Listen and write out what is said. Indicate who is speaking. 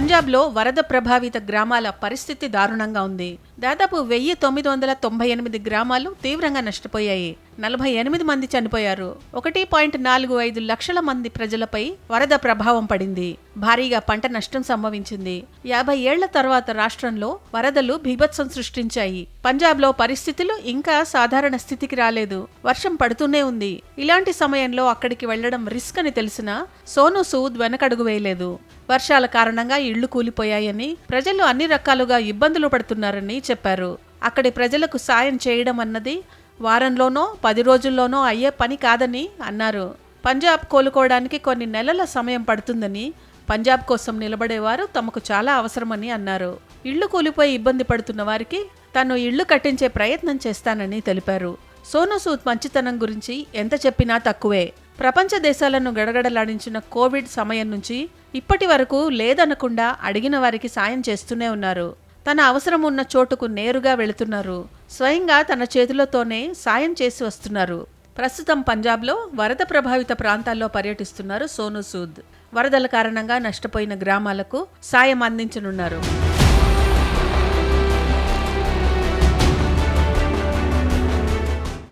Speaker 1: పంజాబ్లో వరద ప్రభావిత గ్రామాల పరిస్థితి దారుణంగా ఉంది. దాదాపు వెయ్యి తొమ్మిది వందల తొంభై ఎనిమిది గ్రామాలు తీవ్రంగా నష్టపోయాయి. నలభై ఎనిమిది మంది చనిపోయారు. ఒకటి పాయింట్ నాలుగు ఐదు లక్షల మంది ప్రజలపై వరద ప్రభావం పడింది. భారీగా పంట నష్టం సంభవించింది. యాభై ఏళ్ళ తర్వాత రాష్ట్రంలో వరదలు బీభత్సం సృష్టించాయి. పంజాబ్లో పరిస్థితులు ఇంకా సాధారణ స్థితికి రాలేదు. వర్షం పడుతూనే ఉంది. ఇలాంటి సమయంలో అక్కడికి వెళ్ళడం రిస్క్ అని తెలిసినా సోను సూద్ వెనకడుగు వేయలేదు. వర్షాల కారణంగా ఇళ్ళు కూలిపోయాయని ప్రజలు అన్ని రకాలుగా ఇబ్బందులు పడుతున్నారని చెప్పారు. అక్కడి ప్రజలకు సాయం చేయడం అన్నది వారంలోనో పది రోజుల్లోనో అయ్యే పని కాదని అన్నారు. పంజాబ్ కోలుకోవడానికి కొన్ని నెలల సమయం పడుతుందని పంజాబ్ కోసం నిలబడేవారు తమకు చాలా అవసరమని అన్నారు. ఇళ్ళు కూలిపోయి ఇబ్బంది పడుతున్న వారికి తను ఇళ్ళు కట్టించే ప్రయత్నం చేస్తానని తెలిపారు. సోను సూద్ మంచితనం గురించి ఎంత చెప్పినా తక్కువే. ప్రపంచ దేశాలను గడగడలాడించిన కోవిడ్ సమయం నుంచి ఇప్పటి వరకు లేదనకుండా అడిగిన వారికి సాయం చేస్తూనే ఉన్నారు. తన అవసరం ఉన్న చోటుకు నేరుగా వెళుతున్నారు. స్వయంగా తన చేతులతోనే సాయం చేసి వస్తున్నారు. ప్రస్తుతం పంజాబ్లో వరద ప్రభావిత ప్రాంతాల్లో పర్యటిస్తున్నారు సోను సూద్. వరదల కారణంగా నష్టపోయిన గ్రామాలకు సాయం అందించనున్నారు.